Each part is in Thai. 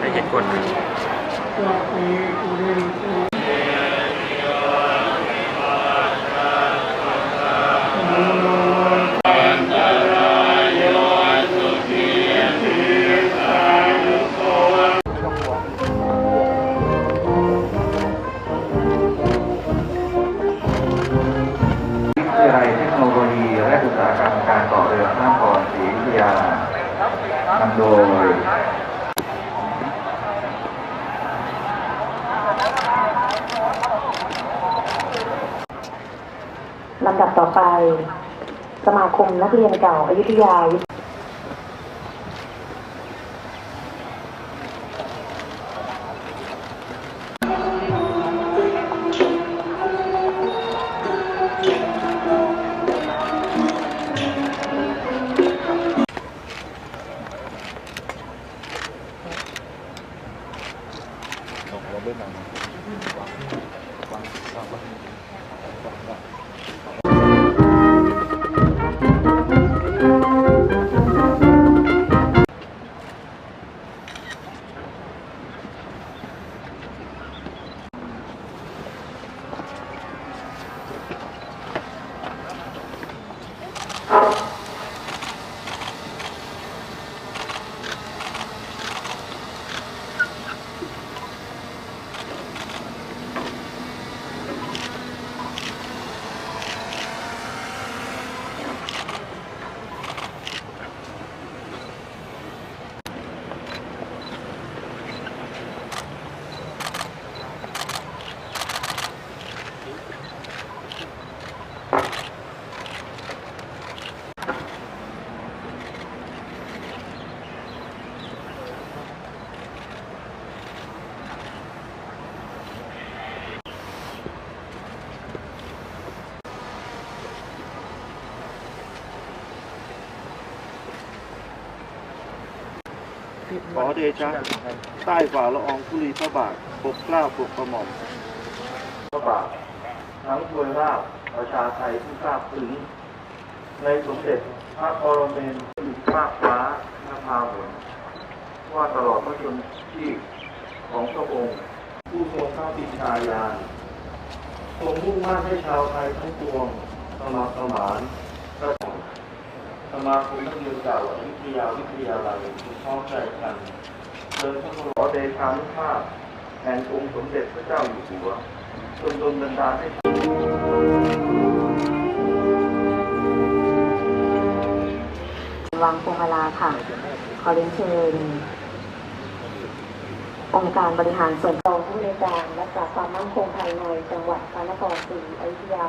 ได้เห็นกด นำโดยลำดับต่อไป สมาคมนักเรียนเก่าอายุทยา cộng có bên này quảng quảng sao quảng quảng ขอเดชะใต้ฝ่าละอองธุลีพระบาทปกเกล้าปกกระหม่อมพระบาททั้งทวยราบประชาไทยที่ทราบถึง ในสมเด็จพระปรเมนติภาคฟ้านภาหนว่าตลอดพระชนชีพของพระองค์ผู้ทรงพระปิชายานทรงมุ่งมั่นให้ชาวไทยทั้งปวงสมัครสมานประ สมาคมนักเรียนเก่าวิทยาวิทยาลัยพร้อมใจกันเดินพระบรมเดชานุภาพแห่งองค์สมเด็จพระเจ้าอยู่หัวจนดลบันดาลให้วังพวงมาลาค่ะ ขอเรียนเชิญ องค์การบริหารส่วนรองผู้ในการรักษาความมั่นคงภายในจังหวัดพระนครศรีอยุธยา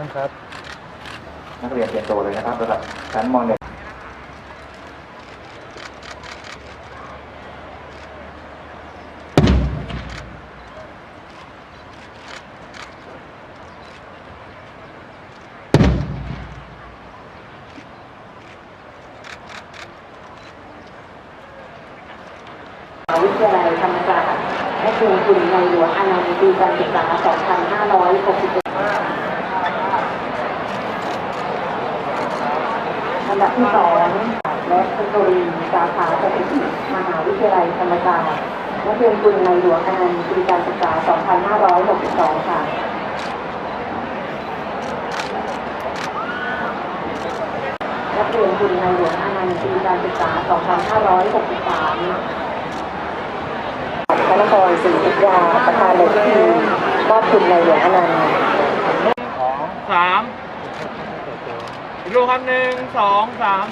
ท่านครับ นักเรียนเตรียมตัวเลยนะครับระดับชั้นม .1 มหาวิทยาลัยธรรมศาสตร์และกรุงคุณในหลวงอานันต์ปีการศึกษา 2561อัน ดับที่สองและเทคโนโลยีสาขาสถิติมหาวิทยาลัยธรรมศาสตร์และกรุงคุณในหลวงอานันต์ปีการศึกษา 2562 ค่ะนักเรียนทุนในหลวงอานันต์ปีการศึกษา 2563พระนครศรีอยุธยาประธานในพิธีมอบทุนในหลวงอนันต์สองสาม อีกลูกครับหนึ่งสองสาม